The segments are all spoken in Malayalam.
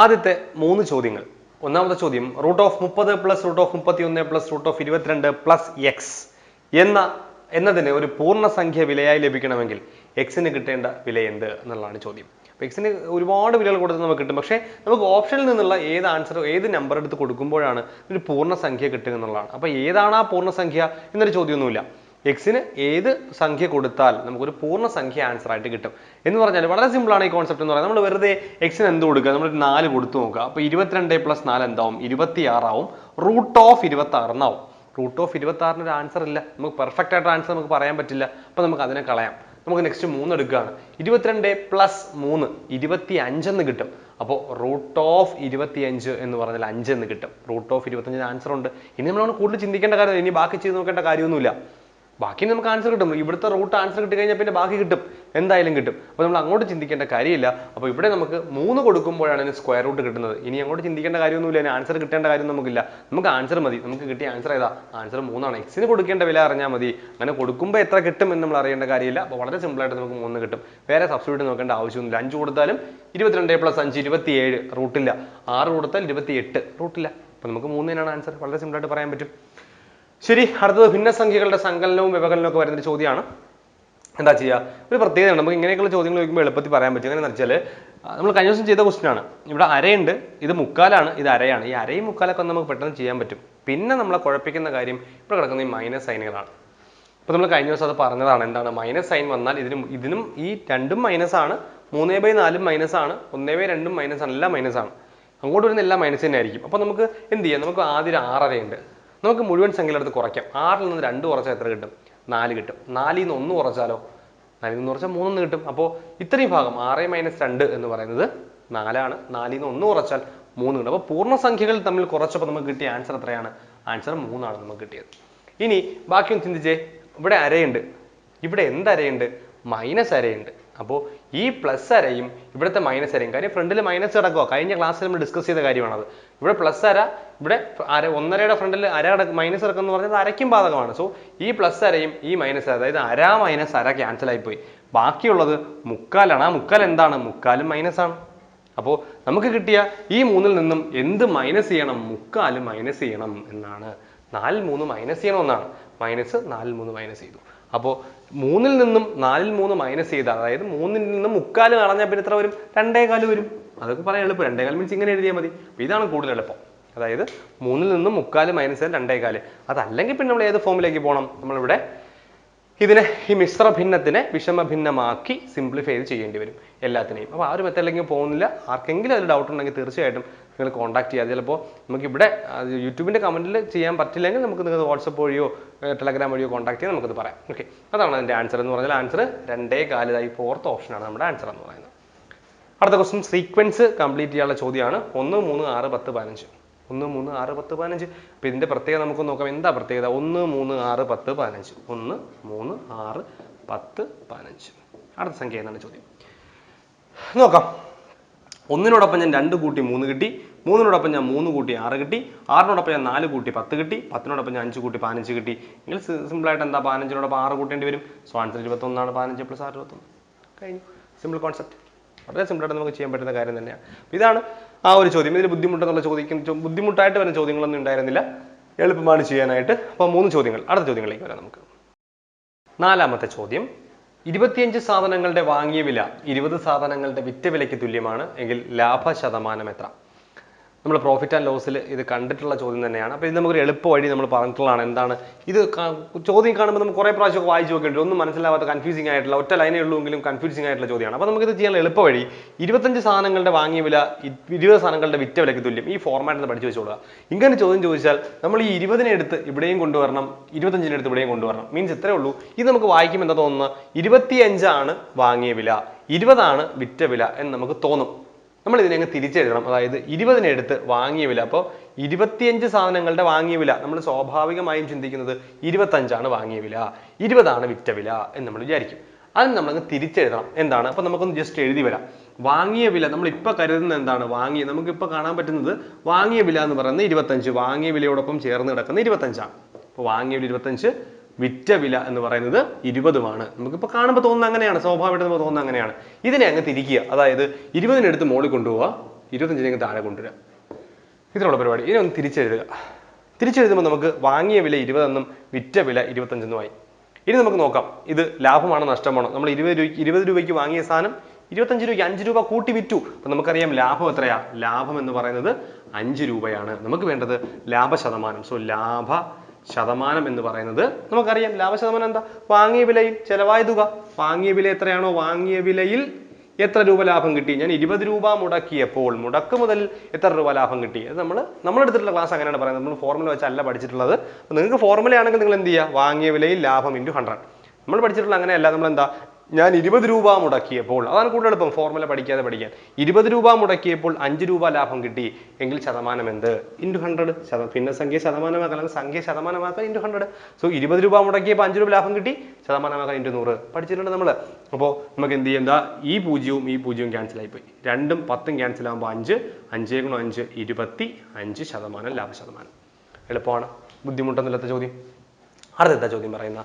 ആദ്യത്തെ മൂന്ന് ചോദ്യങ്ങൾ. ഒന്നാമത്തെ ചോദ്യം റൂട്ട് ഓഫ് മുപ്പത് പ്ലസ് റൂട്ട് ഓഫ് മുപ്പത്തി ഒന്ന് പ്ലസ് റൂട്ട് ഓഫ് ഇരുപത്തിരണ്ട് പ്ലസ് എക്സ് എന്ന എന്നതിന് ഒരു പൂർണസംഖ്യ വിലയായി ലഭിക്കണമെങ്കിൽ എക്സിന് കിട്ടേണ്ട വില എന്ത് എന്നുള്ളതാണ് ചോദ്യം. അപ്പോൾ എക്സിന് ഒരുപാട് വിലകൾ കൊടുത്ത് നമുക്ക് കിട്ടും. പക്ഷേ നമുക്ക് ഓപ്ഷനിൽ നിന്നുള്ള ഏത് ആൻസർ ഏത് നമ്പർ എടുത്ത് കൊടുക്കുമ്പോഴാണ് ഒരു പൂർണസംഖ്യ കിട്ടുക എന്നുള്ളതാണ്. അപ്പോൾ ഏതാണ് ആ പൂർണസംഖ്യ എന്നൊരു ചോദ്യമൊന്നുമില്ല. എക്സിന് ഏത് സംഖ്യ കൊടുത്താൽ നമുക്കൊരു പൂർണ സംഖ്യ ആൻസർ ആയിട്ട് കിട്ടും. എന്ന് പറഞ്ഞാൽ വളരെ സിമ്പിൾ ആണ് ഈ കോൺസെപ്റ്റ് എന്ന് പറയുന്നത്. നമ്മൾ വെറുതെ എക്സിന് എന്ത് കൊടുക്കുക? നമ്മൾ നാല് കൊടുത്തു നോക്കുക. അപ്പോൾ ഇരുപത്തിരണ്ട് പ്ലസ് നാല് എന്താവും? ഇരുപത്തി ആറാവും റൂട്ട് ഓഫ് ഇരുപത്തി ആറ് എന്നാവും. റൂട്ട് ഓഫ് ഇരുപത്തി ആറിന് ഒരു ആൻസർ ഇല്ല. നമുക്ക് പെർഫെക്റ്റ് ആയിട്ട് ആൻസർ നമുക്ക് പറയാൻ പറ്റില്ല. അപ്പോൾ നമുക്ക് അതിനെ കളയാം. നമുക്ക് നെക്സ്റ്റ് മൂന്ന് എടുക്കുകയാണ്. ഇരുപത്തിരണ്ട് പ്ലസ് മൂന്ന് ഇരുപത്തി അഞ്ചെന്ന് കിട്ടും. അപ്പോൾ റൂട്ട് ഓഫ് ഇരുപത്തി അഞ്ച് എന്ന് പറഞ്ഞാൽ അഞ്ച് എന്ന് കിട്ടും. റൂട്ട് ഓഫ് ഇരുപത്തഞ്ചിന് ആൻസർ ഉണ്ട്. ഇനി നമ്മളാണ് കൂടുതൽ ചിന്തിക്കേണ്ട കാര്യം ഇനി ബാക്കി ചെയ്ത് നോക്കേണ്ട കാര്യമൊന്നുമില്ല. ബാക്കി നമുക്ക് ആൻസർ കിട്ടും. ഇവിടുത്തെ റൂട്ട് ആൻസർ കിട്ടി കഴിഞ്ഞാൽ പിന്നെ ബാക്കി കിട്ടും. എന്തായാലും കിട്ടും. അപ്പോൾ നമ്മൾ അങ്ങോട്ട് ചിന്തിക്കേണ്ട കാര്യമില്ല. അപ്പോൾ ഇവിടെ നമുക്ക് മൂന്ന് കൊടുക്കുമ്പോഴാണ് ഇതിന് സ്ക്വയർ റൂട്ട് കിട്ടുന്നത്. ഇനി അങ്ങോട്ട് ചിന്തിക്കേണ്ട കാര്യമൊന്നുമില്ല. ഇനി ആൻസർ കിട്ടേണ്ട കാര്യം നമുക്കില്ല. നമുക്ക് ആൻസർ മതി. നമുക്ക് കിട്ടിയ ആൻസർ ഏതാ? ആൻസർ മൂന്നാണ്. എക്സിന് കൊടുക്കേണ്ട വില അറിഞ്ഞാൽ മതി. അങ്ങനെ കൊടുക്കുമ്പോൾ എത്ര കിട്ടും എന്ന് നമ്മൾ അറിയേണ്ട കാര്യമില്ല. അപ്പോൾ വളരെ സിമ്പിളായിട്ട് നമുക്ക് മൂന്ന് കിട്ടും. വേറെ സബ്സ്റ്റിറ്റ്യൂട്ട് നോക്കേണ്ട ആവശ്യമൊന്നുമില്ല. അഞ്ച് കൊടുത്താലും ഇരുപത്തിരണ്ട് പ്ലസ് അഞ്ച് ഇരുപത്തിയേഴ്. റൂട്ടില്ല ആറ് കൊടുത്താൽ ഇരുപത്തിയെട്ട്. റൂട്ടില്ല അപ്പോൾ നമുക്ക് മൂന്നിനാണ് ആൻസർ വളരെ സിമ്പിളായിട്ട് പറയാൻ പറ്റും. ശരി അടുത്തത് ഭിന്നസംഖ്യകളുടെ സങ്കലനവും വ്യവകലനവും ഒക്കെ വരുന്നൊരു ചോദ്യമാണ്. എന്താ ചെയ്യുക ഒരു പ്രത്യേകതയാണ് നമുക്ക് ഇങ്ങനെയൊക്കെയുള്ള ചോദ്യങ്ങൾ ചോദിക്കുമ്പോൾ എളുപ്പത്തിൽ പറയാൻ പറ്റും. എങ്ങനെയെന്ന് വെച്ചാൽ നമ്മൾ കഴിഞ്ഞ ദിവസം ചെയ്ത ക്വസ്റ്റിനാണ് ആണ്. ഇവിടെ അരയുണ്ട്. ഇത് മുക്കാലാണ്. ഇത് അരയാണ്. ഈ അരയും മുക്കാലൊക്കെ നമുക്ക് പെട്ടെന്ന് ചെയ്യാൻ പറ്റും. പിന്നെ നമ്മളെ കുഴപ്പിക്കുന്ന കാര്യം ഇവിടെ കിടക്കുന്ന ഈ മൈനസ് സൈനുകളാണ് അപ്പോൾ നമ്മൾ കഴിഞ്ഞ ദിവസം അത് പറഞ്ഞതാണ്. എന്താണ്? മൈനസ് സൈൻ വന്നാൽ ഇതിനും ഇതിനും ഈ രണ്ടും മൈനസ് ആണ്. മൂന്നേ ബൈ നാലും മൈനസ് ആണ്. ഒന്നേ ബൈ രണ്ടും മൈനസ് ആണ്. എല്ലാം മൈനസ് ആണ്. അങ്ങോട്ട് വരുന്ന എല്ലാം മൈനസ് തന്നെ ആയിരിക്കും. അപ്പോൾ നമുക്ക് എന്ത് ചെയ്യാം? നമുക്ക് ആദ്യം ആറ് ആറരയുണ്ട്. നമുക്ക് മുഴുവൻ സംഖ്യയിലെടുത്ത് കുറയ്ക്കാം. ആറിൽ നിന്ന് രണ്ട് കുറച്ചാൽ എത്ര കിട്ടും? നാല് കിട്ടും. നാലിൽ നിന്ന് ഒന്ന് കുറച്ചാലോ? നാലിൽ നിന്ന് കുറച്ചാൽ മൂന്നൊന്ന് കിട്ടും. അപ്പോൾ ഇത്രയും ഭാഗം ആറ് മൈനസ് രണ്ട് എന്ന് പറയുന്നത് നാലാണ്. നാലിൽ നിന്ന് ഒന്ന് കുറച്ചാൽ മൂന്ന് കിട്ടും. അപ്പോൾ പൂർണസംഖ്യകൾ തമ്മിൽ കുറച്ചപ്പോൾ നമുക്ക് കിട്ടിയ ആൻസർ എത്രയാണ്? ആൻസർ മൂന്നാണ് നമുക്ക് കിട്ടിയത്. ഇനി ബാക്കി ഒന്ന് ചിന്തിച്ചേ ഇവിടെ അരയുണ്ട്. ഇവിടെ എന്ത് അരയുണ്ട്? മൈനസ് അരയുണ്ട്. അപ്പോൾ ഈ പ്ലസ് അരയും ഇവിടുത്തെ മൈനസ് അരയും. കാര്യം ഫ്രണ്ടിൽ മൈനസ് കിടക്കുക കഴിഞ്ഞ ക്ലാസ്സിൽ നമ്മൾ ഡിസ്കസ് ചെയ്ത കാര്യമാണത് ഇവിടെ പ്ലസ് അര ഇവിടെ അര ഒന്നരയുടെ ഫ്രണ്ടിൽ അര മൈനസ് കിടക്കുന്ന എന്ന് പറഞ്ഞാൽ അരയ്ക്കും ബാധകമാണ്. സോ ഈ പ്ലസ് അരയും ഈ മൈനസ് അര അതായത് അര മൈനസ് അര ക്യാൻസൽ ആയിപ്പോയി. ബാക്കിയുള്ളത് മുക്കാലാണ്. ആ മുക്കാൽ എന്താണ്? മുക്കാലും മൈനസ് ആണ്. അപ്പോൾ നമുക്ക് കിട്ടിയ ഈ മൂന്നിൽ നിന്നും എന്ത് മൈനസ് ചെയ്യണം? മുക്കാലും മൈനസ് ചെയ്യണം എന്നാണ്. നാല് മൂന്ന് മൈനസ് ചെയ്യണം എന്നാണ് മൈനസ് നാല് മൂന്ന് മൈനസ് ചെയ്തു. അപ്പോൾ മൂന്നിൽ നിന്നും നാലിൽ മൂന്ന് മൈനസ് ചെയ്താൽ അതായത് മൂന്നിൽ നിന്നും മുക്കാൽ കളഞ്ഞാൽ പിന്നെ എത്ര വരും? രണ്ടേ കാൽ വരും. അതൊക്കെ പറയാൻ എളുപ്പം. രണ്ടേ കാൽ മീൻസ് ഇങ്ങനെ എഴുതിയാൽ മതി. അപ്പോൾ ഇതാണ് കൂടുതൽ എളുപ്പം. അതായത് മൂന്നിൽ നിന്നും മുക്കാൽ മൈനസ് ചെയ്താൽ രണ്ടേ കാൽ അതല്ലെങ്കിൽ പിന്നെ നമ്മൾ ഏത് ഫോമിലേക്ക് പോകണം നമ്മളിവിടെ ഇതിനെ ഈ മിശ്ര ഭിന്നത്തിനെ വിഷമ ഭിന്നമാക്കി സിംപ്ലിഫൈ ചെയ്യേണ്ടി വരും എല്ലാത്തിനെയും. അപ്പോൾ ആ ഒരു മെത്തേഡിലേക്ക് പോകുന്നില്ല. ആർക്കെങ്കിലും അതിൽ ഡൗട്ട് ഉണ്ടെങ്കിൽ തീർച്ചയായിട്ടും നിങ്ങൾ കോൺടാക്ട് ചെയ്യുക ചിലപ്പോൾ നമുക്ക് ഇവിടെ യൂട്യൂബിന്റെ കമന്റിൽ ചെയ്യാൻ പറ്റില്ലെങ്കിൽ നമുക്ക് നിങ്ങൾക്ക് വാട്സപ്പ് വഴിയോ ടെലഗ്രാം വഴിയോ കോൺടാക്ട് ചെയ്യാൻ നമുക്കത് പറയാം. ഓക്കെ അതാണ് അതിന്റെ ആൻസർ എന്ന് പറഞ്ഞാൽ ആൻസർ രണ്ടേ കാലിതായി ഫോർത്ത് ഓപ്ഷനാണ് നമ്മുടെ ആൻസർ എന്ന് പറയുന്നത്. അടുത്ത ക്വസ്റ്റ്യൻ സീക്വൻസ് കംപ്ലീറ്റ് ചെയ്യാനുള്ള ചോദ്യമാണ്. ഒന്ന് മൂന്ന് ആറ് പത്ത് പതിനഞ്ച്. ഒന്ന് മൂന്ന് ആറ് പത്ത് പതിനഞ്ച്. അപ്പം ഇതിന്റെ പ്രത്യേകത നമുക്ക് നോക്കാം. എന്താ പ്രത്യേകത? ഒന്ന് മൂന്ന് ആറ് പത്ത് പതിനഞ്ച്. ഒന്ന് മൂന്ന് ആറ് പത്ത് പതിനഞ്ച്. അടുത്ത സംഖ്യ എന്നാണ് ചോദ്യം? നോക്കാം. ഒന്നിനോടൊപ്പം ഞാൻ രണ്ട് കൂട്ടി മൂന്ന് കിട്ടി മൂന്നിനോടൊപ്പം ഞാൻ മൂന്ന് കൂട്ടി ആറ് കിട്ടി ആറിനോടൊപ്പം ഞാൻ നാല് കൂട്ടി പത്ത് കിട്ടി പത്തിനോടൊപ്പം ഞാൻ അഞ്ച് കൂട്ടി പതിനഞ്ച് കിട്ടി. നിങ്ങൾ സിമ്പിളായിട്ട് എന്താ പതിനഞ്ചിനോടൊപ്പം ആറ് കൂട്ടേണ്ടി വരും? സോ ആൻസർ ഇരുപത്തൊന്നാണ് പതിനഞ്ച് പ്ലസ് ആറ് ഇരുപത്തൊന്ന്. കഴിഞ്ഞു. സിമ്പിൾ കോൺസെപ്റ്റ് വളരെ സിമ്പിളായിട്ട് നമുക്ക് ചെയ്യാൻ പറ്റുന്ന കാര്യം തന്നെയാണ്. ഇതാണ് ആ ഒരു ചോദ്യം. ഇതിൽ ബുദ്ധിമുട്ടെന്നുള്ള ചോദിക്കുന്ന ബുദ്ധിമുട്ടായിട്ട് വരുന്ന ചോദ്യങ്ങളൊന്നും ഉണ്ടായിരുന്നില്ല. എളുപ്പമാണ് ചെയ്യാനായിട്ട്. അപ്പോൾ മൂന്ന് ചോദ്യങ്ങൾ. അടുത്ത ചോദ്യങ്ങളിലേക്ക് വരാം നമുക്ക്. നാലാമത്തെ ചോദ്യം. ഇരുപത്തിയഞ്ച് സാധനങ്ങളുടെ വാങ്ങിയ വില ഇരുപത് സാധനങ്ങളുടെ വിറ്റ വിലയ്ക്ക് തുല്യമാണ്. എങ്കിൽ ലാഭ ശതമാനം എത്ര? നമ്മൾ പ്രോഫിറ്റ് ആൻഡ് ലോസിൽ ഇത് കണ്ടിട്ടുള്ള ചോദ്യം തന്നെയാണ്. അപ്പോൾ ഇത് നമുക്കൊരു എളുപ്പ വഴി നമ്മൾ പറഞ്ഞിട്ടുള്ളതാണ്. എന്താണ്? ഇത് ചോദ്യം കാണുമ്പോൾ നമുക്ക് കുറേ പ്രാവശ്യം വായിച്ചു നോക്കേണ്ടി ഒന്നും മനസ്സിലാവാത്ത കൺഫ്യൂസിംഗ് ആയിട്ടുള്ള ഒറ്റ ലൈനേ ഉള്ളൂവെങ്കിലും കൺഫ്യൂസിംഗ് ആയിട്ടുള്ള ചോദ്യമാണ്. അപ്പോൾ നമുക്കിത് ചെയ്യാനുള്ള എളുപ്പ വഴി ഇരുപത്തഞ്ച് സാധനങ്ങളുടെ വാങ്ങിയ വില ഇരുപത് സാധനങ്ങളുടെ വിറ്റ വിലയ്ക്ക് തുല്യം. ഈ ഫോർമാറ്റിൽ പഠിച്ചു വെച്ചോളുക. ഇങ്ങനെ ചോദ്യം ചോദിച്ചാൽ നമ്മൾ ഈ ഇരുപതിനെ എടുത്ത് ഇവിടെയും കൊണ്ടുവരണം ഇരുപത്തഞ്ചിനെ എടുത്ത് ഇവിടെയും കൊണ്ടുവരണം. മീൻസ് ഇത്രേ ഉള്ളൂ. ഇത് നമുക്ക് വായിക്കുമ്പോൾ എന്താ തോന്നുന്നത്? ഇരുപത്തിയഞ്ചാണ് വാങ്ങിയ വില ഇരുപതാണ് വിറ്റ വില എന്ന് നമുക്ക് തോന്നും. നമ്മൾ ഇതിനെ അങ്ങ് തിരിച്ചെഴുതണം. അതായത് ഇരുപതിനെ എടുത്ത് വാങ്ങിയ വില. അപ്പോൾ ഇരുപത്തിയഞ്ച് സാധനങ്ങളുടെ വാങ്ങിയ വില. നമ്മൾ സ്വാഭാവികമായും ചിന്തിക്കുന്നത് ഇരുപത്തഞ്ചാണ് വാങ്ങിയ വില ഇരുപതാണ് വിറ്റ വില എന്ന് നമ്മൾ വിചാരിക്കും. അത് നമ്മളങ്ങ് തിരിച്ചെഴുതണം. എന്താണ്? അപ്പോൾ നമുക്കൊന്ന് ജസ്റ്റ് എഴുതി വരാം. വാങ്ങിയ വില നമ്മൾ ഇപ്പോൾ കരുതുന്നത് എന്താണ്? വാങ്ങിയ നമുക്കിപ്പോൾ കാണാൻ പറ്റുന്നത് വാങ്ങിയ വില എന്ന് പറയുന്നത് ഇരുപത്തഞ്ച് വാങ്ങിയ വിലയോടൊപ്പം ചേർന്ന് കിടക്കുന്ന ഇരുപത്തഞ്ചാണ്. അപ്പോൾ വാങ്ങിയ വില ഇരുപത്തഞ്ച് വിറ്റ വില എന്ന് പറയുന്നത് ഇരുപതുമാണ്. നമുക്കിപ്പോൾ കാണുമ്പോൾ തോന്നുന്ന അങ്ങനെയാണ് സ്വാഭാവികമായിട്ട് നമുക്ക് തോന്നുന്ന അങ്ങനെയാണ്. ഇതിനെ അങ്ങ് തിരിക്കുക. അതായത് ഇരുപതിനെടുത്ത് മോളിൽ കൊണ്ടുപോവുക അങ്ങ് താഴെ കൊണ്ടുവരിക. ഇതിനുള്ള പരിപാടി. ഇനി ഒന്ന് തിരിച്ചെഴുതുക. തിരിച്ചെഴുതുമ്പോൾ നമുക്ക് വാങ്ങിയ വില ഇരുപതെന്നും വിറ്റ വില ഇരുപത്തഞ്ചെന്നുമായി ഇനി നമുക്ക് നോക്കാം. ഇത് ലാഭമാണോ നഷ്ടമാണോ? നമ്മൾ ഇരുപത് രൂപ ഇരുപത് രൂപയ്ക്ക് വാങ്ങിയ സാധനം ഇരുപത്തഞ്ച് രൂപയ്ക്ക് അഞ്ച് രൂപ കൂട്ടി വിറ്റു. അപ്പം നമുക്കറിയാം ലാഭം എത്രയാ? ലാഭം എന്ന് പറയുന്നത് അഞ്ച് രൂപയാണ്. നമുക്ക് വേണ്ടത് ലാഭ ശതമാനം സോ ലാഭ ശതമാനം എന്ന് പറയുന്നത് നമുക്കറിയാം. ലാഭശതമാനം എന്താ? വാങ്ങിയ വിലയിൽ ചെലവായ തുക. വാങ്ങിയ വില എത്രയാണോ? വാങ്ങിയ വിലയിൽ എത്ര രൂപ ലാഭം കിട്ടി? ഞാൻ ഇരുപത് രൂപ മുടക്കിയപ്പോൾ മുടക്ക് മുതൽ എത്ര രൂപ ലാഭം കിട്ടി? അത് നമ്മൾ നമ്മളെടുത്തിട്ടുള്ള ക്ലാസ് അങ്ങനെയാണ് പറയുന്നത്. നമ്മൾ ഫോർമുല വെച്ചല്ല പഠിച്ചിട്ടുള്ളത്. നിങ്ങൾക്ക് ഫോർമുല ആണെങ്കിൽ നിങ്ങൾ എന്ത് ചെയ്യുക? വാങ്ങിയ വിലയിൽ ലാഭം ഇന്റു ഹൺഡ്രഡ് നമ്മൾ പഠിച്ചിട്ടുള്ള അങ്ങനെയല്ല. നമ്മൾ എന്താ ഞാൻ ഇരുപത് രൂപ മുടക്കിയപ്പോൾ അതാണ് കൂടുതൽ എളുപ്പം ഫോർമുല പഠിക്കാതെ പഠിക്കാൻ. ഇരുപത് രൂപ മുടക്കിയപ്പോൾ അഞ്ച് രൂപ ലാഭം കിട്ടി. എങ്കിൽ ശതമാനം എന്ത്? ഇന്റു ഹൺഡ്രഡ് പിന്നെ സംഖ്യ ശതമാനമാക്കാൻ സംഖ്യ ശതമാനമാക്കാൻ ഇന്റു ഹൺഡ്രഡ് സോ ഇരുപത് രൂപ മുടക്കിയപ്പോൾ അഞ്ച് രൂപ ലാഭം കിട്ടി. ശതമാനമാക്കാൻ ഇന്റു നൂറ്. പഠിച്ചിട്ടുണ്ട് നമ്മൾ അപ്പോൾ നമുക്ക് എന്ത് ചെയ്യാം എന്താ ഈ പൂജ്യവും ഈ പൂജ്യവും ക്യാൻസൽ ആയിപ്പോയി. രണ്ടും പത്തും ക്യാൻസൽ ആകുമ്പോൾ അഞ്ച്. അഞ്ചേ ഗുണം അഞ്ച് ഇരുപത്തി അഞ്ച് ശതമാനം ലാഭ ശതമാനം. എളുപ്പമാണ്. ബുദ്ധിമുട്ടൊന്നുമില്ലാത്ത ചോദ്യം. അടുത്ത ചോദ്യം പറയുന്ന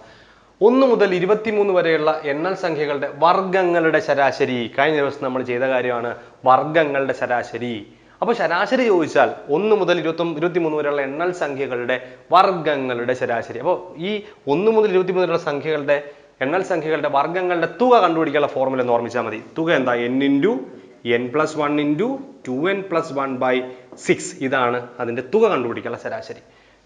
ഒന്ന് മുതൽ ഇരുപത്തിമൂന്ന് വരെയുള്ള എണ്ണൽ സംഖ്യകളുടെ വർഗങ്ങളുടെ ശരാശരി. കഴിഞ്ഞ ദിവസം നമ്മൾ ചെയ്ത കാര്യമാണ് വർഗങ്ങളുടെ ശരാശരി. അപ്പൊ ശരാശരി ചോദിച്ചാൽ ഒന്ന് മുതൽ ഇരുപത്തി ഇരുപത്തിമൂന്ന് വരെയുള്ള എണ്ണൽ സംഖ്യകളുടെ വർഗങ്ങളുടെ ശരാശരി. അപ്പോൾ ഈ ഒന്ന് മുതൽ ഇരുപത്തിമൂന്ന് വരെയുള്ള സംഖ്യകളുടെ എണ്ണൽ സംഖ്യകളുടെ വർഗങ്ങളുടെ തുക കണ്ടുപിടിക്കാനുള്ള ഫോർമുല എന്ന് ഓർമ്മിച്ചാൽ മതി. തുക എന്താ? N into N plus one into two N plus one by six ഇതാണ് അതിന്റെ തുക കണ്ടുപിടിക്കാനുള്ള ശരാശരി.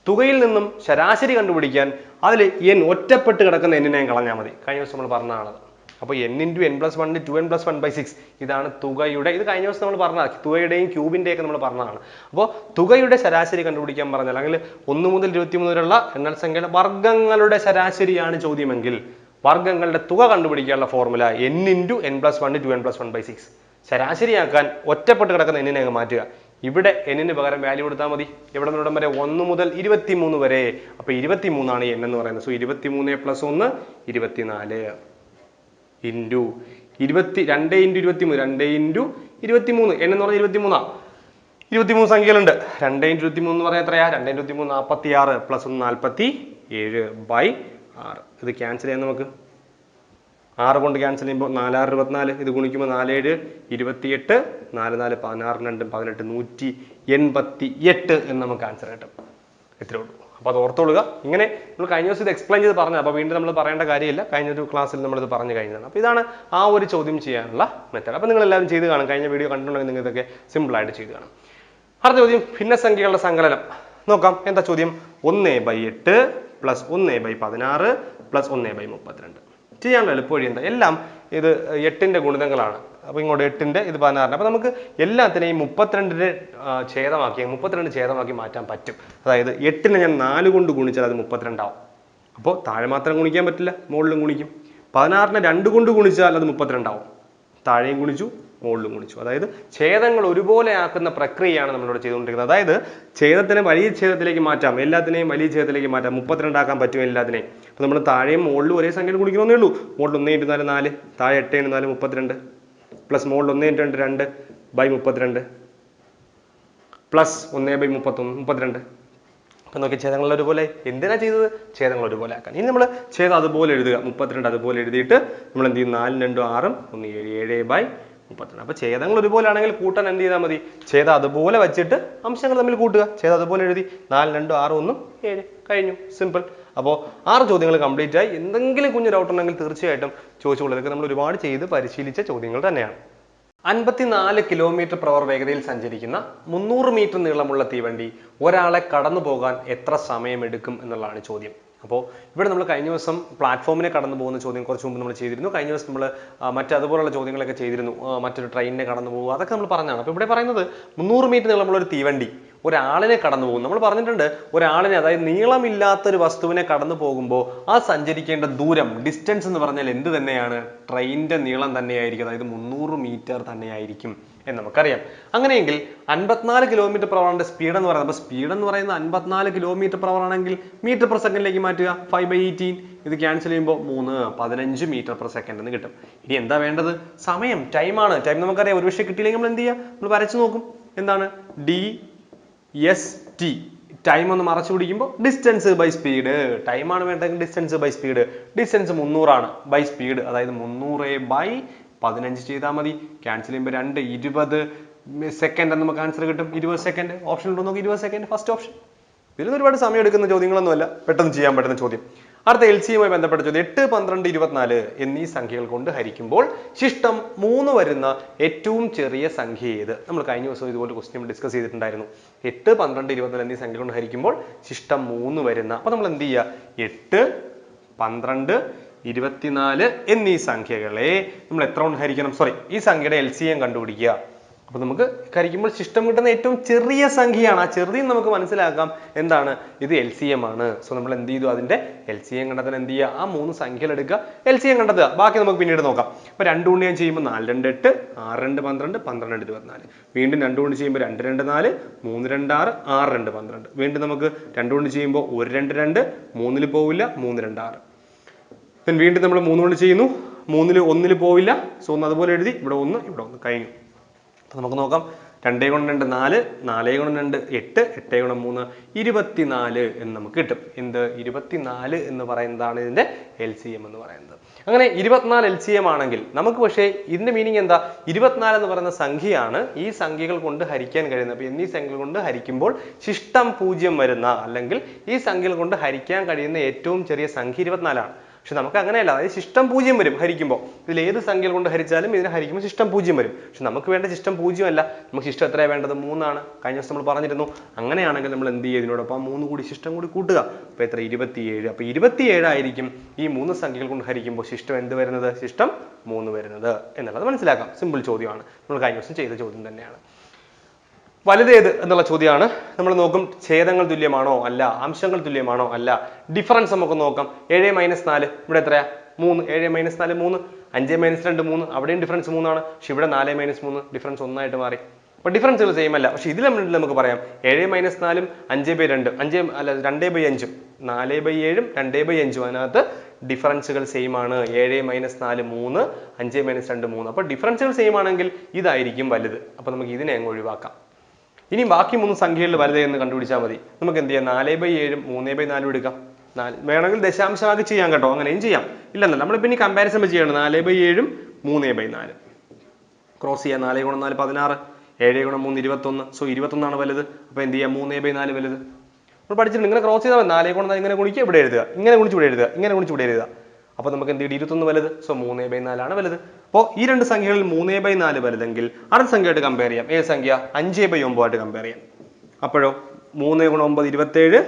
തുകയിൽ നിന്നും ശരാശരി കണ്ടുപിടിക്കാൻ അതിൽ എൻ ഒറ്റപ്പെട്ട് കിടക്കുന്ന എന്നിനെ കളഞ്ഞാൽ മതി. കഴിഞ്ഞ ദിവസം നമ്മൾ പറഞ്ഞതാണത്. അപ്പോൾ N into N plus one two N plus one by six ഇതാണ് തുകയുടെ ഇത് കഴിഞ്ഞ ദിവസം നമ്മൾ പറഞ്ഞതാണ് തുകയുടെയും ക്യൂബിന്റെയൊക്കെ നമ്മൾ പറഞ്ഞതാണ്. അപ്പോൾ തുകയുടെ ശരാശരി കണ്ടുപിടിക്കാൻ പറഞ്ഞാൽ അല്ലെങ്കിൽ ഒന്ന് മുതൽ ഇരുപത്തിമൂന്ന് വരെയുള്ള എണ്ണൽ സംഖ്യയുടെ വർഗങ്ങളുടെ ശരാശരിയാണ് ചോദ്യമെങ്കിൽ വർഗങ്ങളുടെ തുക കണ്ടുപിടിക്കാനുള്ള formula N into N plus one two N plus one by six ശരാശരിയാക്കാൻ ഒറ്റപ്പെട്ട് കിടക്കുന്ന എന്നിനെ അങ്ങ് മാറ്റുക. ഇവിടെ എന്നിന് പകരം വാല്യൂ കൊടുത്താൽ മതി. എവിടെ നിന്ന് വരെ ഒന്ന് മുതൽ ഇരുപത്തിമൂന്ന് വരെ. അപ്പൊ ഇരുപത്തിമൂന്നാണ് എൻ എന്ന് പറയുന്നത്. സോ ഇരുപത്തിമൂന്ന് പ്ലസ് ഒന്ന് ഇരുപത്തിനാല് ഇന്റു ഇരുപത്തി രണ്ട് ഇന്റു ഇരുപത്തിമൂന്ന് രണ്ട് ഇന്റു ഇരുപത്തിമൂന്ന്. എൻ എന്ന് പറഞ്ഞാൽ ഇരുപത്തിമൂന്നാ? ഇരുപത്തിമൂന്ന് സംഖ്യകളുണ്ട്. രണ്ട് ഇന്റു ഇരുപത്തിമൂന്ന് എന്ന് പറഞ്ഞാൽ എത്രയാ? രണ്ട് ഇന്റു ഇരുപത്തിമൂന്ന് നാൽപ്പത്തി ആറ് പ്ലസ് ഒന്ന് നാൽപ്പത്തി ഏഴ് ബൈ ആറ്. ഇത് ക്യാൻസൽ ചെയ്യാം നമുക്ക്. ആറ് കൊണ്ട് ക്യാൻസൽ ചെയ്യുമ്പോൾ നാലാറ് ഇരുപത്തിനാല് ഇത് ഗുണിക്കുമ്പോൾ നാലേഴ് ഇരുപത്തിയെട്ട് നാല് നാല് പതിനാറ് രണ്ടും പതിനെട്ട് നൂറ്റി എൺപത്തി എട്ട് എന്ന് നമുക്ക് ആൻസർ കിട്ടും. ഇത്രേ ഉള്ളൂ. അപ്പോൾ അത് ഓർത്തോളുക. ഇങ്ങനെ നമ്മൾ കഴിഞ്ഞ ദിവസം ഇത് എക്സ്പ്ലെയിൻ ചെയ്ത് പറഞ്ഞു അപ്പോൾ വീണ്ടും നമ്മൾ പറയേണ്ട കാര്യമില്ല. കഴിഞ്ഞ ഒരു ക്ലാസ്സിൽ നമ്മളിത് പറഞ്ഞു കഴിഞ്ഞതാണ്. അപ്പോൾ ഇതാണ് ആ ഒരു ചോദ്യം ചെയ്യാനുള്ള മെത്തേഡ് അപ്പോൾ നിങ്ങൾ എല്ലാവരും ചെയ്ത് കാണും. കഴിഞ്ഞ വീഡിയോ കണ്ടിട്ടുണ്ടെങ്കിൽ നിങ്ങൾ ഇതൊക്കെ സിമ്പിൾ ആയിട്ട് ചെയ്ത് കാണും. അടുത്ത ചോദ്യം ഭിന്നസംഖ്യകളുടെ സങ്കലനം. നോക്കാം എന്താ ചോദ്യം? ഒന്ന് ബൈ എട്ട് പ്ലസ് ഒന്ന് ബൈ പതിനാറ് പ്ലസ് ഒന്ന് ബൈ മുപ്പത്തിരണ്ട്. ചെയ്യാനുള്ള എളുപ്പവഴി എല്ലാം ഇത് എട്ടിന്റെ ഗുണിതങ്ങളാണ്. അപ്പോൾ ഇങ്ങോട്ട് എട്ടിന്റെ ഇത് പതിനാറിന് അപ്പോൾ നമുക്ക് എല്ലാത്തിനെയും മുപ്പത്തിരണ്ടിന്റെ ഛേദമാക്കി മുപ്പത്തിരണ്ട് ഛേദമാക്കി മാറ്റാൻ പറ്റും. അതായത് എട്ടിനെ ഞാൻ നാല് കൊണ്ട് ഗുണിച്ചാൽ അത് മുപ്പത്തിരണ്ടാവും. അപ്പോൾ താഴെ മാത്രം ഗുണിക്കാൻ പറ്റില്ല മുകളിലും ഗുണിക്കും. പതിനാറിനെ രണ്ട് കൊണ്ട് ഗുണിച്ചാൽ അത് മുപ്പത്തിരണ്ടാവും. താഴെയും ഗുണിച്ചു മുകളിലും ഗുണിച്ചു അതായത് ഛേദങ്ങൾ ഒരുപോലെ ആക്കുന്ന പ്രക്രിയയാണ് നമ്മളിവിടെ ചെയ്തുകൊണ്ടിരിക്കുന്നത്. അതായത് ഛേദത്തിനെ വലിയ ഛേദത്തിലേക്ക് മാറ്റാം. എല്ലാത്തിനെയും വലിയ ഛേദത്തിലേക്ക് മാറ്റാം. മുപ്പത്തിരണ്ടാക്കാൻ പറ്റും എല്ലാത്തിനെയും. അപ്പോൾ നമ്മൾ താഴെയും മുകളിലും ഒരേ സംഖ്യയിൽ ഗുണിക്കണമെന്നേ ഉള്ളൂ. മുകളിൽ ഒന്ന് ഇന്റു നാല് താഴെ എട്ട് ഇന്റു മുപ്പത്തിരണ്ട്. പ്ലസ് മുകളിൽ ഒന്ന് ഇന്റു രണ്ട് രണ്ട് ബൈ മുപ്പത്തിരണ്ട്. പ്ലസ് ഒന്ന് ബൈ മുപ്പത്തൊന്ന് മുപ്പത്തിരണ്ട്. അപ്പം നോക്കി ഛേദങ്ങൾ ഒരുപോലെ. എന്തിനാ ചെയ്തത്? ഛേദങ്ങൾ ഒരുപോലെ ആക്കാൻ. ഇനി നമ്മൾ ഛേദം അതുപോലെ എഴുതുക. മുപ്പത്തിരണ്ട് അതുപോലെ എഴുതിയിട്ട് നമ്മൾ എന്ത് ചെയ്യും? നാലും രണ്ടും ആറും ഒന്ന് ഏഴ് ഏഴ് ബൈ മുപ്പത്തിരണ്ട് അപ്പൊ ഛേദങ്ങൾ ഒരുപോലെ ആണെങ്കിൽ കൂട്ടാൻ എന്ത് ചെയ്താൽ മതി? ഛേദം അതുപോലെ വെച്ചിട്ട് അംശങ്ങൾ തമ്മിൽ കൂട്ടുക. ഛേദം അതുപോലെ എഴുതി. നാല് രണ്ടും ആറ് ഒന്നും ഏഴ്. കഴിഞ്ഞു. സിമ്പിൾ അപ്പോൾ ആറ് ചോദ്യങ്ങൾ കംപ്ലീറ്റ് ആയി. എന്തെങ്കിലും കുഞ്ഞു ഡൗട്ട് ഉണ്ടെങ്കിൽ തീർച്ചയായിട്ടും ചോദിച്ചോളൂ ഇതൊക്കെ നമ്മൾ ഒരുപാട് ചെയ്ത് പരിശീലിച്ച ചോദ്യങ്ങൾ തന്നെയാണ്. അൻപത്തിനാല് കിലോമീറ്റർ പ്രവർ വേഗതയിൽ സഞ്ചരിക്കുന്ന മുന്നൂറ് മീറ്റർ നീളമുള്ള തീവണ്ടി ഒരാളെ കടന്നു പോകാൻ എത്ര സമയമെടുക്കും എന്നുള്ളതാണ് ചോദ്യം. അപ്പോൾ ഇവിടെ നമ്മൾ കഴിഞ്ഞ ദിവസം പ്ലാറ്റ്ഫോമിനെ കടന്നു പോകുന്ന ചോദ്യം കുറച്ച് മുമ്പ് നമ്മൾ ചെയ്തിരുന്നു. കഴിഞ്ഞ ദിവസം നമ്മൾ മറ്റ് അതുപോലുള്ള ചോദ്യങ്ങളൊക്കെ ചെയ്തിരുന്നു. മറ്റൊരു ട്രെയിനിനെ കടന്നു പോകുക. അതൊക്കെ നമ്മൾ പറഞ്ഞതാണ്. അപ്പോൾ ഇവിടെ പറയുന്നത് മുന്നൂറ് മീറ്റർ നീളമുള്ള ഒരു തീവണ്ടി. ഒരാളിനെ കടന്നു പോകും നമ്മൾ പറഞ്ഞിട്ടുണ്ട് ഒരാളിനെ അതായത് നീളമില്ലാത്തൊരു വസ്തുവിനെ കടന്നു പോകുമ്പോൾ ആ സഞ്ചരിക്കേണ്ട ദൂരം ഡിസ്റ്റൻസ് എന്ന് പറഞ്ഞാൽ എന്ത് തന്നെയാണ്? ട്രെയിനിന്റെ നീളം തന്നെയായിരിക്കും. അതായത് മുന്നൂറ് മീറ്റർ തന്നെയായിരിക്കും എന്ന് നമുക്കറിയാം. അങ്ങനെയെങ്കിൽ അൻപത്തിനാല് കിലോമീറ്റർ hour സ്പീഡ് എന്ന് പറയുന്നത് അപ്പോൾ സ്പീഡ് എന്ന് പറയുന്നത് അൻപത്തിനാല് കിലോമീറ്റർ പ്രവറാണെങ്കിൽ ആണെങ്കിൽ മീറ്റർ പെർ സെക്കൻഡിലേക്ക് മാറ്റുക. ഫൈവ് ബൈ എയ്റ്റീൻ ഇത് ക്യാൻസൽ ചെയ്യുമ്പോൾ മൂന്ന് പതിനഞ്ച് മീറ്റർ പെർ സെക്കൻഡ് എന്ന് കിട്ടും. ഇനി എന്താ വേണ്ടത്? സമയം ടൈമാണ് ടൈം നമുക്കറിയാം. ഒരു പക്ഷേ കിട്ടിയില്ലെങ്കിൽ നമ്മൾ എന്ത് ചെയ്യുക? നമ്മൾ വരച്ചു നോക്കും. എന്താണ്? ഡി എസ് ടി ടൈം ഒന്ന് മറച്ചു പിടിക്കുമ്പോൾ ഡിസ്റ്റൻസ് ബൈ സ്പീഡ് ടൈമാണ് വേണ്ടതെങ്കിൽ ഡിസ്റ്റൻസ് ബൈ സ്പീഡ് ഡിസ്റ്റൻസ് മുന്നൂറാണ് ബൈ സ്പീഡ് അതായത് മുന്നൂറ് ബൈ പതിനഞ്ച് ചെയ്താൽ മതി. ക്യാൻസൽ ചെയ്യുമ്പോൾ രണ്ട് ഇരുപത്. സെക്കൻഡ് നമുക്ക് ആൻസർ കിട്ടും. ഇരുപത് സെക്കൻഡ് ഓപ്ഷൻ ഉണ്ടോ നോക്കി. ഇരുപത് സെക്കൻഡ് ഫസ്റ്റ് ഓപ്ഷൻ ഇതിൽ ഒരുപാട് സമയം എടുക്കുന്ന ചോദ്യങ്ങളൊന്നുമല്ല. പെട്ടെന്ന് ചെയ്യാൻ പറ്റുന്ന ചോദ്യം. അടുത്ത എൽ സിയുമായി ബന്ധപ്പെട്ട ചോദ്യം. എട്ട് പന്ത്രണ്ട് ഇരുപത്തിനാല് എന്നീ സംഖ്യകൾ കൊണ്ട് ഹരിക്കുമ്പോൾ ശിഷ്ടം മൂന്ന് വരുന്ന ഏറ്റവും ചെറിയ സംഖ്യ ഏത്? നമ്മൾ കഴിഞ്ഞ ദിവസം ഇതുപോലെ ക്വസ്റ്റ്യൻ ഡിസ്കസ് ചെയ്തിട്ടുണ്ടായിരുന്നു. എട്ട് പന്ത്രണ്ട് ഇരുപത്തിനാല് എന്നീ സംഖ്യകൾ കൊണ്ട് ഹരിക്കുമ്പോൾ ശിഷ്ടം മൂന്ന് വരുന്ന അപ്പൊ നമ്മൾ എന്ത് ചെയ്യുക എട്ട് പന്ത്രണ്ട് ഇരുപത്തിനാല് എന്നീ സംഖ്യകളെ നമ്മൾ എത്ര കൊണ്ട് ഹരിക്കണം? സോറി ഈ സംഖ്യയുടെ എൽ സി എം കണ്ടുപിടിക്കുക. അപ്പൊ നമുക്ക് കഴിക്കുമ്പോൾ ശിഷ്ടം കിട്ടുന്ന ഏറ്റവും ചെറിയ സംഖ്യയാണ്. ആ ചെറിയ നമുക്ക് മനസ്സിലാക്കാം എന്താണ്? ഇത് എൽ സി എം ആണ്. സോ നമ്മൾ എന്ത് ചെയ്തു? അതിന്റെ എൽ സി എം കണ്ടെത്താൻ എന്ത് ചെയ്യുക? ആ മൂന്ന് സംഖ്യകൾ എടുക്കുക. എൽ സി എം കണ്ടെത്തുക. ബാക്കി നമുക്ക് പിന്നീട് നോക്കാം. അപ്പൊ രണ്ട് കൊണ്ട് ഞാൻ ചെയ്യുമ്പോൾ നാല് രണ്ട് എട്ട് ആറ് രണ്ട് പന്ത്രണ്ട് പന്ത്രണ്ട് രണ്ട് ഇരുപത്തിനാല് വീണ്ടും രണ്ട് കൊണ്ട് ചെയ്യുമ്പോൾ രണ്ട് രണ്ട് നാല് മൂന്ന് രണ്ട് ആറ് ആറ് രണ്ട് പന്ത്രണ്ട്. വീണ്ടും നമുക്ക് രണ്ട് കൊണ്ട് ചെയ്യുമ്പോൾ ഒരു രണ്ട് രണ്ട് മൂന്നിൽ പോവില്ല മൂന്ന് രണ്ട് ആറ്. വീണ്ടും നമ്മൾ മൂന്ന് കൊണ്ട് ചെയ്യുന്നു. മൂന്നിൽ ഒന്നിൽ പോവില്ല. സോ ഒന്ന് അതുപോലെ എഴുതി. ഇവിടെ ഒന്ന് ഇവിടെ ഒന്ന്. കഴിഞ്ഞു. അപ്പൊ നമുക്ക് നോക്കാം. രണ്ടേ ഗുണം രണ്ട് നാല് നാലേ ഗുണം രണ്ട് എട്ട് എട്ടേ ഗുണം മൂന്ന് ഇരുപത്തിനാല് എന്ന് നമുക്ക് കിട്ടും. എന്ത്? ഇരുപത്തിനാല് എന്ന് പറയുന്നതാണ് ഇതിന്റെ എൽ സി എം എന്ന് പറയുന്നത്. അങ്ങനെ ഇരുപത്തിനാല് എൽ സി എം ആണെങ്കിൽ നമുക്ക് പക്ഷേ ഇതിന്റെ മീനിങ് എന്താ? ഇരുപത്തിനാല് എന്ന് പറയുന്ന സംഖ്യയാണ് ഈ സംഖ്യകൾ കൊണ്ട് ഹരിക്കാൻ കഴിയുന്നത്. അപ്പൊ എന്നീ സംഖ്യകൾ കൊണ്ട് ഹരിക്കുമ്പോൾ ശിഷ്ടം പൂജ്യം വരുന്ന അല്ലെങ്കിൽ ഈ സംഖ്യകൾ കൊണ്ട് ഹരിക്കാൻ കഴിയുന്ന ഏറ്റവും ചെറിയ സംഖ്യ ഇരുപത്തിനാലാണ്. പക്ഷെ നമുക്ക് അങ്ങനെയല്ല. അതായത് ശിഷ്ടം പൂജ്യം വരും ഹരിക്കുമ്പോൾ. ഇതിൽ ഏത് സംഖ്യ കൊണ്ട് ഹരിച്ചാലും ഇതിനെ ഹരിക്കുമ്പോൾ ശിഷ്ടം പൂജ്യം വരും. പക്ഷെ നമുക്ക് വേണ്ട ശിഷ്ടം പൂജ്യമല്ല. നമുക്ക് ശിഷ്ടം എത്രയാണ് വേണ്ടത്? മൂന്നാണ്. കഴിഞ്ഞ ദിവസം നമ്മൾ പറഞ്ഞിരുന്നു. അങ്ങനെയാണെങ്കിൽ നമ്മൾ എന്ത് ചെയ്യും ഇതിനോടൊപ്പം? മൂന്ന് കൂടി ശിഷ്ടം കൂടി കൂട്ടുക. അപ്പോൾ എത്ര? ഇരുപത്തിയേഴ്. അപ്പോൾ ഇരുപത്തിയേഴായിരിക്കും ഈ മൂന്ന് സംഖ്യകൾ കൊണ്ട് ഹരിക്കുമ്പോൾ ശിഷ്ടം എന്ത് വരുന്നത്? ശിഷ്ടം മൂന്ന് വരുന്നത്. എന്നുള്ളത് മനസ്സിലാക്കാം. സിമ്പിൾ ചോദ്യമാണ്. നമ്മൾ കഴിഞ്ഞ ദിവസം ചെയ്ത ചോദ്യം തന്നെയാണ്. വലുതേത് എന്നുള്ള ചോദ്യമാണ്. നമ്മൾ നോക്കും ഛേദങ്ങൾ തുല്യമാണോ അല്ല അംശങ്ങൾ തുല്യമാണോ അല്ല. ഡിഫറൻസ് നമുക്ക് നോക്കാം. ഏഴ് മൈനസ് നാല് ഇവിടെ എത്രയാ? മൂന്ന്. ഏഴ് മൈനസ് നാല് മൂന്ന്. അഞ്ച് മൈനസ് രണ്ട് മൂന്ന്. അവിടെയും ഡിഫറൻസ് മൂന്നാണ്. പക്ഷെ ഇവിടെ നാല് മൈനസ് മൂന്ന് ഡിഫറൻസ് ഒന്നായിട്ട് മാറി. അപ്പൊ ഡിഫറൻസുകൾ സെയിം അല്ല. പക്ഷെ ഇതിൽ നമ്മൾ നമുക്ക് പറയാം. ഏഴ് മൈനസ് നാലും അഞ്ച് ബൈ രണ്ട്. അഞ്ച് അല്ല രണ്ടേ ബൈ അഞ്ചും. നാല് ബൈ ഏഴും രണ്ടേ ബൈ അഞ്ചും. അതിനകത്ത് ഡിഫറൻസുകൾ സെയിം ആണ്. ഏഴ് മൈനസ് നാല് മൂന്ന്. അഞ്ച് മൈനസ് രണ്ട് മൂന്ന്. അപ്പൊ ഡിഫറൻസുകൾ സെയിം ആണെങ്കിൽ ഇതായിരിക്കും വലുത്. അപ്പൊ നമുക്ക് ഇതിനെ അങ്ങ് ഒഴിവാക്കാം. ഇനി ബാക്കി മൂന്ന് സംഖ്യകളിൽ വലുത് എന്ന് കണ്ടുപിടിച്ചാൽ മതി. നമുക്ക് എന്ത് ചെയ്യാം? നാല് ബൈ ഏഴും മൂന്ന് ബൈ നാലും എടുക്കാം. നാല് വേണമെങ്കിൽ ദശാംശമാക്കി ചെയ്യാം കേട്ടോ. അങ്ങനെയും ചെയ്യാം. ഇല്ലെന്നല്ല നമ്മളിപ്പോ ഇനി കമ്പാരിസൺ ചെയ്യണം. നാല് ബൈ ഏഴും മൂന്ന് ബൈ നാല്. ക്രോസ് ചെയ്യാം. നാല് ഗുണം നാല് പതിനാറ്. ഏഴ് ഗുണം മൂന്ന് ഇരുപത്തൊന്ന്. സോ ഇരുപത്തൊന്നാണ് വലുത്. അപ്പോൾ എന്ത് ചെയ്യാം? മൂന്ന് ബൈ നാല് വലുത്. നമ്മൾ പഠിച്ചിട്ടുണ്ട്. ഇങ്ങനെ ക്രോസ് ചെയ്താൽ നാല് ഗുണം നാല് ഇങ്ങനെ ഗുണിക്കുക ഇവിടെ എഴുതുക. ഇങ്ങനെ ഗുണിച്ച് ഇവിടെ എഴുതുക. ഇങ്ങനെ ഗുണിച്ച് ഇവിടെ എഴുതുക. അപ്പൊ നമുക്ക് എന്ത് ചെയ്യും ഇരുപത്തൊന്ന് വലുത്. സോ മൂന്ന് ബൈ നാലാണ് വലുത്. അപ്പോൾ ഈ രണ്ട് സംഖ്യകളിൽ മൂന്ന് ബൈ നാല് വലുതെങ്കിൽ അടുത്ത സംഖ്യയായിട്ട് കമ്പയർ ചെയ്യാം. ഏത് സംഖ്യ? അഞ്ച് ബൈ ഒമ്പതായിട്ട് കമ്പയർ ചെയ്യാം. അപ്പോഴോ? മൂന്ന് ഗുണം ഒമ്പത് ഇരുപത്തേഴ്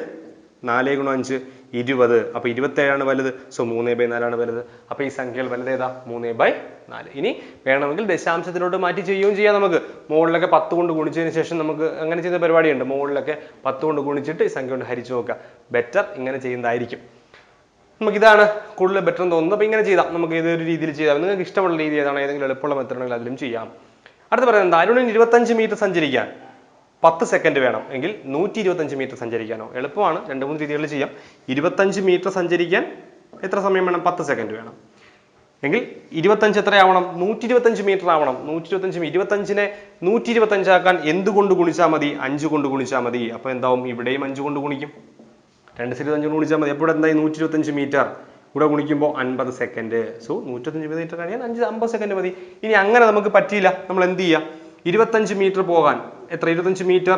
നാല് ഗുണം അഞ്ച് ഇരുപത്. അപ്പൊ ഇരുപത്തേഴാണ് വലുത്. സോ മൂന്ന് ബൈ നാലാണ് വലുത്. അപ്പോൾ ഈ സംഖ്യകൾ വലുത് ഏതാ? മൂന്ന് ബൈ നാല്. ഇനി വേണമെങ്കിൽ ദശാംശത്തിലോട്ട് മാറ്റി ചെയ്യുകയും ചെയ്യാം നമുക്ക്. മുകളിലൊക്കെ പത്ത് കൊണ്ട് ഗുണിച്ചതിന് ശേഷം നമുക്ക് അങ്ങനെ ചെയ്യുന്ന പരിപാടിയുണ്ട്. മുകളിലൊക്കെ പത്ത് കൊണ്ട് ഗുണിച്ചിട്ട് ഈ സംഖ്യ കൊണ്ട് ഹരിച്ചു നോക്കുക. ബെറ്റർ ഇങ്ങനെ ചെയ്യുന്നതായിരിക്കും. നമുക്ക് ഇതാണ് കൂടുതൽ ബെറ്റർ എന്ന് തോന്നുന്നത്. അപ്പോൾ ഇങ്ങനെ ചെയ്താം. നമുക്ക് ഏതൊരു രീതിയിൽ ചെയ്താൽ നിങ്ങൾക്ക് ഇഷ്ടമുള്ള രീതി ഏതാണ്? ഏതെങ്കിലും എളുപ്പമുള്ള മെത്തേഡുകൾ അതിലും ചെയ്യാം. അടുത്ത് പറയുന്നത് അരുണിന് ഇരുപത്തഞ്ച് മീറ്റർ സഞ്ചരിക്കാൻ പത്ത് സെക്കൻഡ് വേണം എങ്കിൽ നൂറ്റി ഇരുപത്തഞ്ച് മീറ്റർ സഞ്ചരിക്കാനോ. എളുപ്പമാണ്. രണ്ട് മൂന്ന് രീതികളിൽ ചെയ്യാം. ഇരുപത്തഞ്ച് മീറ്റർ സഞ്ചരിക്കാൻ എത്ര സമയം വേണം? പത്ത് സെക്കൻഡ് വേണം. എങ്കിൽ ഇരുപത്തഞ്ച് എത്രയാവണം? നൂറ്റി ഇരുപത്തഞ്ച് മീറ്റർ ആവണം. നൂറ്റി ഇരുപത്തഞ്ച് ഇരുപത്തഞ്ചിനെ നൂറ്റി ഇരുപത്തഞ്ചാക്കാൻ എന്തുകൊണ്ട് ഗുണിച്ചാൽ മതി? അഞ്ച് കൊണ്ട് ഗുണിച്ചാൽ മതി. അപ്പോൾ എന്താവും? ഇവിടെയും അഞ്ച് കൊണ്ട് ഗുണിക്കും. രണ്ട് സീറ്റ് കൊണ്ട് ഗുണിച്ചാൽ മതി. എപ്പോഴും എന്തായി? നൂറ്റി ഇരുപത്തഞ്ച് മീറ്റർ കൂടെ ഗുണിക്കുമ്പോൾ അൻപത് സെക്കൻഡ് സോ നൂറ്റത്തഞ്ച് മീറ്റർ കഴിയാൻ അഞ്ച് അമ്പത് സെക്കൻഡ് മതി. ഇനി അങ്ങനെ നമുക്ക് പറ്റിയില്ല. നമ്മൾ എന്ത് ചെയ്യാം? ഇരുപത്തഞ്ച് മീറ്റർ പോകാൻ. എത്ര? ഇരുപത്തഞ്ച് മീറ്റർ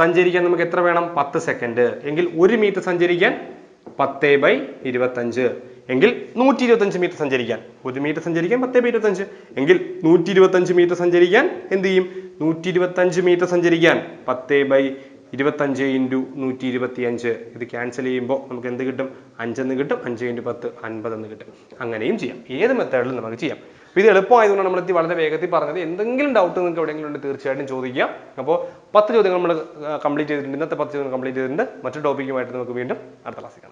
സഞ്ചരിക്കാൻ നമുക്ക് എത്ര വേണം? പത്ത് സെക്കൻഡ് എങ്കിൽ ഒരു മീറ്റർ സഞ്ചരിക്കാൻ പത്ത് ബൈ ഇരുപത്തഞ്ച് എങ്കിൽ നൂറ്റി ഇരുപത്തഞ്ച് മീറ്റർ സഞ്ചരിക്കാൻ. ഒരു മീറ്റർ സഞ്ചരിക്കാൻ പത്ത് ബൈ ഇരുപത്തഞ്ച് എങ്കിൽ നൂറ്റി ഇരുപത്തഞ്ച് മീറ്റർ സഞ്ചരിക്കാൻ എന്ത് ചെയ്യും? നൂറ്റി ഇരുപത്തഞ്ച് മീറ്റർ സഞ്ചരിക്കാൻ പത്ത് ബൈ ഇരുപത്തഞ്ച് ഇന്റു നൂറ്റി ഇരുപത്തി അഞ്ച് ഇത് ക്യാൻസൽ ചെയ്യുമ്പോൾ നമുക്ക് എന്ത് കിട്ടും? അഞ്ചെന്ന് കിട്ടും. അഞ്ച് ഇന്റു പത്ത് അൻപതെന്ന് കിട്ടും. അങ്ങനെയും ചെയ്യാം. ഏത് മെത്തേഡിലും നമുക്ക് ചെയ്യാം. ഇത് എളുപ്പമായതുകൊണ്ട് നമ്മൾ വളരെ വേഗത്തിൽ പറഞ്ഞത്. എന്തെങ്കിലും ഡൗട്ട് നിങ്ങൾക്ക് എവിടെയെങ്കിലും ഉണ്ട് തീർച്ചയായിട്ടും ചോദിക്കുക അപ്പോൾ പത്ത് ചോദ്യങ്ങൾ നമ്മൾ കംപ്ലീറ്റ് ചെയ്തിട്ടുണ്ട്. ഇന്നത്തെ പത്ത് ചോദ്യങ്ങൾ കംപ്ലീറ്റ് ചെയ്തിട്ടുണ്ട്. മറ്റു ടോപ്പിക്കുമായിട്ട് നമുക്ക് വീണ്ടും അടുത്ത ക്ലാസ്സിൽ കാണാം.